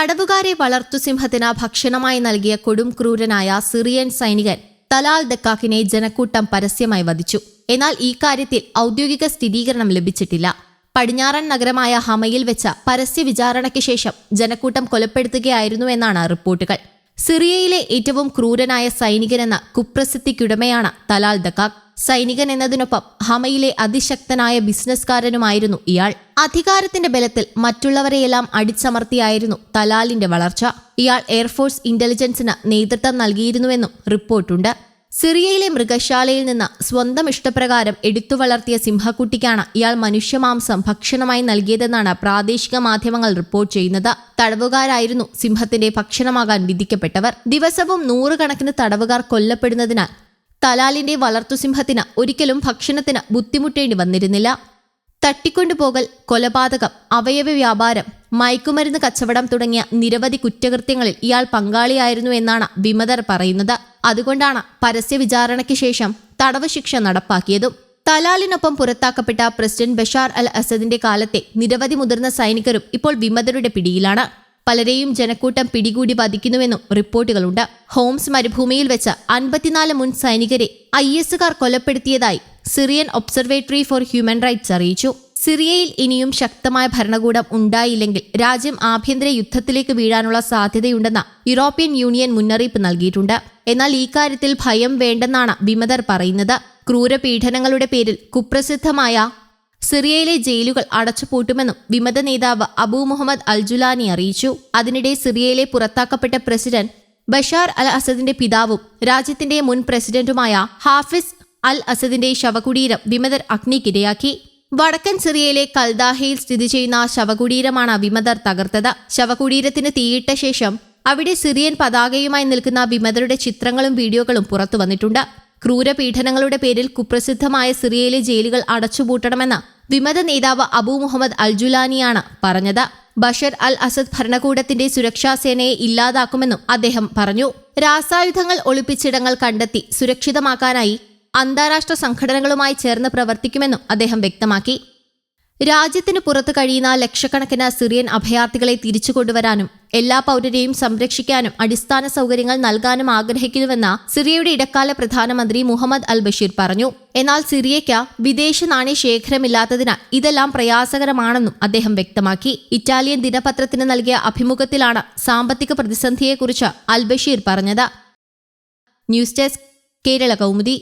തടവുകാരെ വളർത്തുസിംഹത്തിന് ഭക്ഷണമായി നൽകിയ കൊടും ക്രൂരനായ സിറിയൻ സൈനികൻ തലാൽ ദക്കാക്കിനെ ജനക്കൂട്ടം പരസ്യമായി വധിച്ചു. എന്നാൽ ഈ കാര്യത്തിൽ ഔദ്യോഗിക സ്ഥിരീകരണം ലഭിച്ചിട്ടില്ല. പടിഞ്ഞാറൻ നഗരമായ ഹമയിൽ വെച്ച പരസ്യ വിചാരണയ്ക്ക് ശേഷം ജനക്കൂട്ടം കൊലപ്പെടുത്തുകയായിരുന്നു എന്നാണ് റിപ്പോർട്ടുകൾ. സിറിയയിലെ ഏറ്റവും ക്രൂരനായ സൈനികനെന്ന കുപ്രസിദ്ധിക്കുടമയാണ് തലാൽ ദക്കാക് സൈനികൻ എന്നതിനൊപ്പം ഹമയിലെ അതിശക്തനായ ബിസിനസ്കാരനുമായിരുന്നു ഇയാൾ. അധികാരത്തിന്റെ ബലത്തിൽ മറ്റുള്ളവരെയെല്ലാം അടിച്ചമർത്തിയായിരുന്നു തലാലിന്റെ വളർച്ച. ഇയാൾ എയർഫോഴ്സ് ഇന്റലിജൻസിന് നേതൃത്വം നൽകിയിരുന്നുവെന്നും റിപ്പോർട്ടുണ്ട്. സിറിയയിലെ മൃഗശാലയിൽ നിന്ന് സ്വന്തം ഇഷ്ടപ്രകാരം എടുത്തു വളർത്തിയ സിംഹക്കുട്ടിക്കാണ് ഇയാൾ മനുഷ്യമാംസം ഭക്ഷണമായി നൽകിയതെന്നാണ് പ്രാദേശിക മാധ്യമങ്ങൾ റിപ്പോർട്ട് ചെയ്യുന്നത്. തടവുകാരായിരുന്നു സിംഹത്തിന്റെ ഭക്ഷണമാകാൻ വിധിക്കപ്പെട്ടവർ. ദിവസവും നൂറുകണക്കിന് തടവുകാർ കൊല്ലപ്പെടുന്നതിനാൽ തലാലിന്റെ വളർത്തുസിംഹത്തിന് ഒരിക്കലും ഭക്ഷണത്തിന് ബുദ്ധിമുട്ടേണ്ടി വന്നിരുന്നില്ല. തട്ടിക്കൊണ്ടുപോകൽ കൊലപാതകം അവയവ വ്യാപാരം മയക്കുമരുന്ന് കച്ചവടം തുടങ്ങിയ നിരവധി കുറ്റകൃത്യങ്ങളിൽ ഇയാൾ പങ്കാളിയായിരുന്നു എന്നാണ് വിമതർ പറയുന്നത്. അതുകൊണ്ടാണ് പരസ്യ വിചാരണയ്ക്ക് ശേഷം തടവ് ശിക്ഷ നടപ്പാക്കിയതും. തലാലിനൊപ്പം പുറത്താക്കപ്പെട്ട പ്രസിഡന്റ് ബഷാർ അൽ അസദിന്റെ കാലത്തെ നിരവധി മുതിർന്ന സൈനികരും ഇപ്പോൾ വിമതരുടെ പിടിയിലാണ്. പലരെയും ജനക്കൂട്ടം പിടികൂടി വധിക്കുന്നുവെന്നും റിപ്പോർട്ടുകളുണ്ട്. ഹോംസ് മരുഭൂമിയിൽ വെച്ച് അൻപത്തിനാല് മുൻ സൈനികരെ ഐ എസുകാർ കൊലപ്പെടുത്തിയതായി Syrian observatory for human rights അറിയിച്ചു. സിറിയയിൽ ഇനിയും ശക്തമായ ഭരണകൂടം ഉണ്ടായില്ലെങ്കിൽ രാജ്യം ആഭ്യന്തര യുദ്ധത്തിലേക്ക് വീഴാനുള്ള സാധ്യതയുണ്ടെന്ന യൂറോപ്യൻ യൂണിയൻ മുന്നറിയിപ്പ് നൽകിയിട്ടുണ്ട്. എന്നാൽ ഈ കാര്യത്തിൽ ഭയം വേണ്ടെന്നാണ് വിമതർ പറയുന്നത്. ക്രൂരപീഡനങ്ങളുടെ പേരിൽ കുപ്രസിദ്ധമായ സിറിയയിലെ ജയിലുകൾ അടച്ചുപൂട്ടുമെന്നും വിമത നേതാവ് അബൂ മുഹമ്മദ് അൽജുലാനി അറിയിച്ചു. അതിനിടെ സിറിയയിലെ പുറത്താക്കപ്പെട്ട പ്രസിഡന്റ് ബഷാർ അൽ അസദിന്റെ പിതാവും രാജ്യത്തിന്റെ മുൻ പ്രസിഡന്റുമായ ഹാഫിസ് അൽ അസദിന്റെ ശവകുടീരം വിമതർ അഗ്നിക്കിരയാക്കി. വടക്കൻ സിറിയയിലെ കൽദാഹയിൽ സ്ഥിതി ചെയ്യുന്ന ശവകുടീരമാണ് വിമതർ തകർത്തത്. ശവകുടീരത്തിന് തീയിട്ട ശേഷം അവിടെ സിറിയൻ പതാകയുമായി നിൽക്കുന്ന വിമതരുടെ ചിത്രങ്ങളും വീഡിയോകളും പുറത്തു വന്നിട്ടുണ്ട്. ക്രൂരപീഡനങ്ങളുടെ പേരിൽ കുപ്രസിദ്ധമായ സിറിയയിലെ ജയിലുകൾ അടച്ചുപൂട്ടണമെന്ന വിമത നേതാവ് അബു മുഹമ്മദ് അൽജുലാനിയാണ് പറഞ്ഞത്. ബഷർ അൽ അസദ് ഭരണകൂടത്തിന്റെ സുരക്ഷാ സേനയെ ഇല്ലാതാക്കുമെന്നും അദ്ദേഹം പറഞ്ഞു. രാസായുധങ്ങൾ ഒളിപ്പിച്ചിടങ്ങൾ കണ്ടെത്തി സുരക്ഷിതമാക്കാനായി അന്താരാഷ്ട്ര സംഘടനകളുമായി ചേർന്ന് പ്രവർത്തിക്കുമെന്നും അദ്ദേഹം വ്യക്തമാക്കി. രാജ്യത്തിന് പുറത്തു കഴിയുന്ന ലക്ഷക്കണക്കിന് സിറിയൻ അഭയാർത്ഥികളെ തിരിച്ചു കൊണ്ടുവരാനും എല്ലാ പൗരരെയും സംരക്ഷിക്കാനും അടിസ്ഥാന സൗകര്യങ്ങൾ നൽകാനും ആഗ്രഹിക്കുന്നുവെന്ന് സിറിയയുടെ ഇടക്കാല പ്രധാനമന്ത്രി മുഹമ്മദ് അൽ ബഷീർ പറഞ്ഞു. എന്നാൽ സിറിയയ്ക്ക് വിദേശ നാണയ ശേഖരമില്ലാത്തതിനാൽ ഇതെല്ലാം പ്രയാസകരമാണെന്നും അദ്ദേഹം വ്യക്തമാക്കി. ഇറ്റാലിയൻ ദിനപത്രത്തിന് നൽകിയ അഭിമുഖത്തിലാണ് സാമ്പത്തിക പ്രതിസന്ധിയെക്കുറിച്ച് അൽ ബഷീർ പറഞ്ഞത്. News desk Kerala Kaumudi.